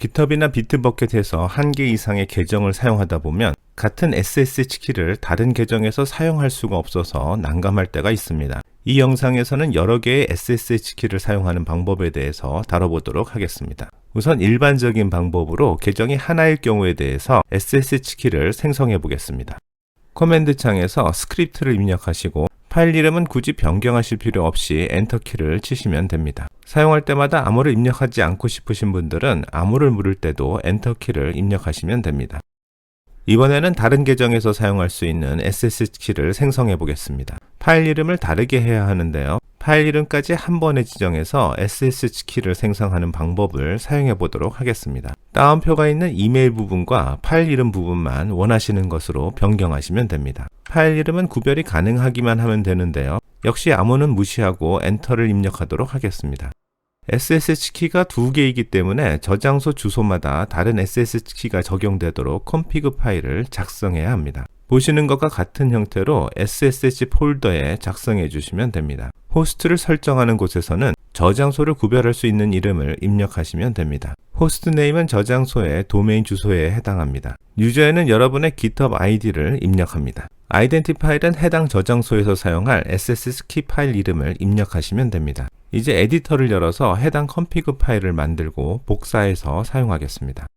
GitHub이나 비트버켓에서 한 개 이상의 계정을 사용하다 보면 같은 SSH 키를 다른 계정에서 사용할 수가 없어서 난감할 때가 있습니다. 이 영상에서는 여러 개의 SSH 키를 사용하는 방법에 대해서 다뤄보도록 하겠습니다. 우선 일반적인 방법으로 계정이 하나일 경우에 대해서 SSH 키를 생성해 보겠습니다. 커맨드 창에서 스크립트를 입력하시고 파일 이름은 굳이 변경하실 필요 없이 엔터 키를 치시면 됩니다. 사용할 때마다 암호를 입력하지 않고 싶으신 분들은 암호를 물을 때도 엔터 키를 입력하시면 됩니다. 이번에는 다른 계정에서 사용할 수 있는 SSH 키를 생성해 보겠습니다. 파일 이름을 다르게 해야 하는데요. 파일 이름까지 한 번에 지정해서 SSH 키를 생성하는 방법을 사용해 보도록 하겠습니다. 따옴표가 있는 이메일 부분과 파일 이름 부분만 원하시는 것으로 변경하시면 됩니다. 파일 이름은 구별이 가능하기만 하면 되는데요. 역시 암호는 무시하고 엔터를 입력하도록 하겠습니다. SSH 키가 두 개이기 때문에 저장소 주소마다 다른 SSH 키가 적용되도록 컴피그 파일을 작성해야 합니다. 보시는 것과 같은 형태로 SSH 폴더에 작성해 주시면 됩니다. 호스트를 설정하는 곳에서는 저장소를 구별할 수 있는 이름을 입력하시면 됩니다. 호스트 네임은 저장소의 도메인 주소에 해당합니다. 유저에는 여러분의 GitHub 아이디를 입력합니다. 아이덴티 파일은 해당 저장소에서 사용할 SSH 키 파일 이름을 입력하시면 됩니다. 이제 에디터를 열어서 해당 컴피그 파일을 만들고 복사해서 사용하겠습니다.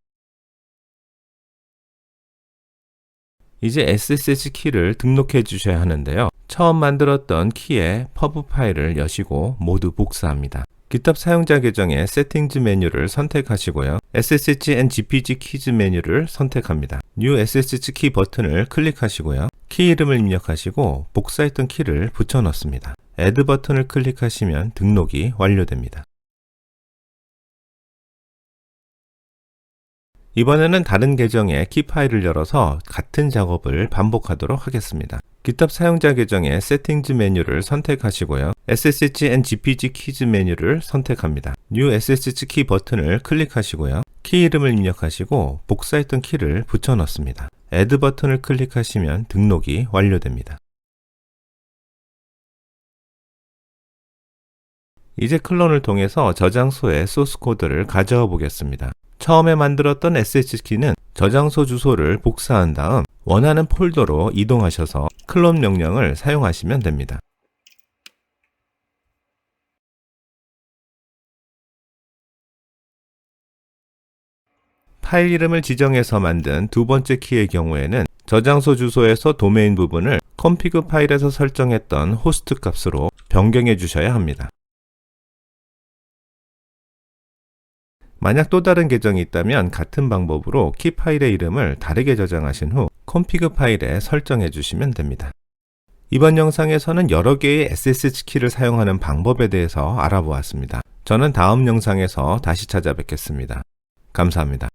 이제 SSH 키를 등록해 주셔야 하는데요. 처음 만들었던 키의 퍼브 파일을 여시고 모두 복사합니다. GitHub 사용자 계정의 세팅즈 메뉴를 선택하시고요. SSH and GPG 키즈 메뉴를 선택합니다. New SSH 키 버튼을 클릭하시고요. 키 이름을 입력하시고 복사했던 키를 붙여 넣습니다. Add 버튼을 클릭하시면 등록이 완료됩니다. 이번에는 다른 계정의 키 파일을 열어서 같은 작업을 반복하도록 하겠습니다. GitHub 사용자 계정의 세팅즈 메뉴를 선택하시고요. SSH and GPG 키즈 메뉴를 선택합니다. New SSH 키 버튼을 클릭하시고요. 키 이름을 입력하시고 복사했던 키를 붙여 넣습니다. Add 버튼을 클릭하시면 등록이 완료됩니다. 이제 클론을 통해서 저장소의 소스 코드를 가져와 보겠습니다. 처음에 만들었던 SSK는 저장소 주소를 복사한 다음 원하는 폴더로 이동하셔서 클론 명령을 사용하시면 됩니다. 파일 이름을 지정해서 만든 두 번째 키의 경우에는 저장소 주소에서 도메인 부분을 컴피그 파일에서 설정했던 호스트 값으로 변경해 주셔야 합니다. 만약 또 다른 계정이 있다면 같은 방법으로 키 파일의 이름을 다르게 저장하신 후 컴피그 파일에 설정해 주시면 됩니다. 이번 영상에서는 여러 개의 SSH 키를 사용하는 방법에 대해서 알아보았습니다. 저는 다음 영상에서 다시 찾아뵙겠습니다. 감사합니다.